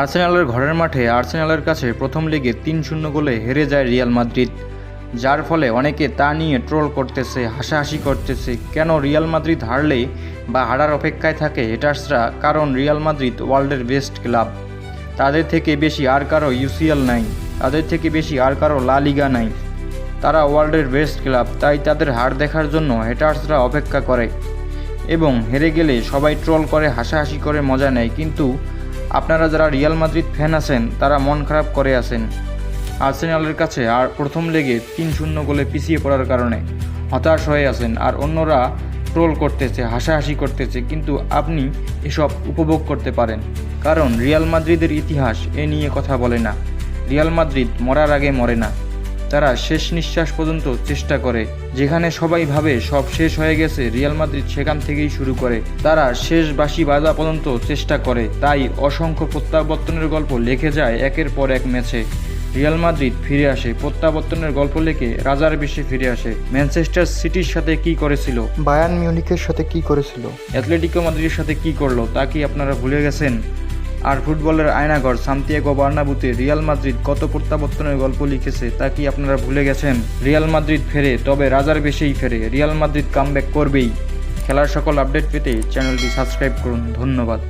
আর্সেনালের ঘরের মাঠে আর্সেনালের কাছে প্রথম লিগে তিন শূন্য গোলে হেরে যায় রিয়াল মাদ্রিদ। যার ফলে অনেকে তা নিয়ে ট্রোল করতেছে, হাসাহাসি করতেছে। কেন রিয়াল মাদ্রিদ হারলে বা হারার অপেক্ষায় থাকে হেটার্সরা কারণ রিয়াল মাদ্রিদ ওয়ার্ল্ডের বেস্ট ক্লাব। তাদের থেকে বেশি আর কারও ইউসিএল নাই, তাদের থেকে বেশি আর কারও লা লিগা নাই। তারা ওয়ার্ল্ডের বেস্ট ক্লাব, তাই তাদের হার দেখার জন্য হেটার্সরা অপেক্ষা করে। এবং হেরে গেলে সবাই ট্রোল করে, হাসাহাসি করে, মজা নেয়। কিন্তু আপনারা যারা রিয়াল মাদ্রিদ ফ্যান আছেন, তারা মন খারাপ করে আছেন। আর্সেনালের কাছে আর প্রথম লেগে তিন শূন্য গোলে পিছিয়ে পড়ার কারণে হতাশ হয়ে আছেন, আর অন্যরা ট্রোল করতেছে, হাসাহাসি করতেছে, কিন্তু আপনি এসব উপভোগ করতে পারেন। কারণ রিয়াল মাদ্রিদের ইতিহাস এ নিয়ে কথা বলে না। রিয়াল মাদ্রিদ মরার আগে মরে না। তারা শেষ নিঃশ্বাস পর্যন্ত চেষ্টা করে যেখানে সবাই ভাবে সব শেষ হয়ে গেছে রিয়াল মাদ্রিদ সেখান থেকেই শুরু করে। তারা শেষ বাসি বাজা পর্যন্ত চেষ্টা করে তাই অসংখ্য প্রত্যাবর্তনের গল্প লেখে যায় একের পর এক ম্যাচে। রিয়াল মাদ্রিদ ফিরে আসে প্রত্যাবর্তনের গল্প লেখে রাজার বেশে ফিরে আসে। ম্যানচেস্টার সিটির সাথে কি করেছিল? বায়ান মিউনিকের সাথে কি করেছিল? অ্যাথলেটিকো মাদ্রিদের সাথে কি করল তা কি আপনারা ভুলে গেছেন? আর ফুটবলের আয়নাঘর সান্তিয়াগো বার্নাবুতে রিয়াল মাদ্রিদ কত প্রত্যাবর্তনের গল্প লিখেছে তা কি আপনারা ভুলে গেছেন? রিয়াল মাদ্রিদ ফেরে, তবে রাজার বেশেই ফেরে। রিয়াল মাদ্রিদ কামব্যাক করবেই। খেলার সকল আপডেট পেতে চ্যানেলটি সাবস্ক্রাইব করুন। ধন্যবাদ।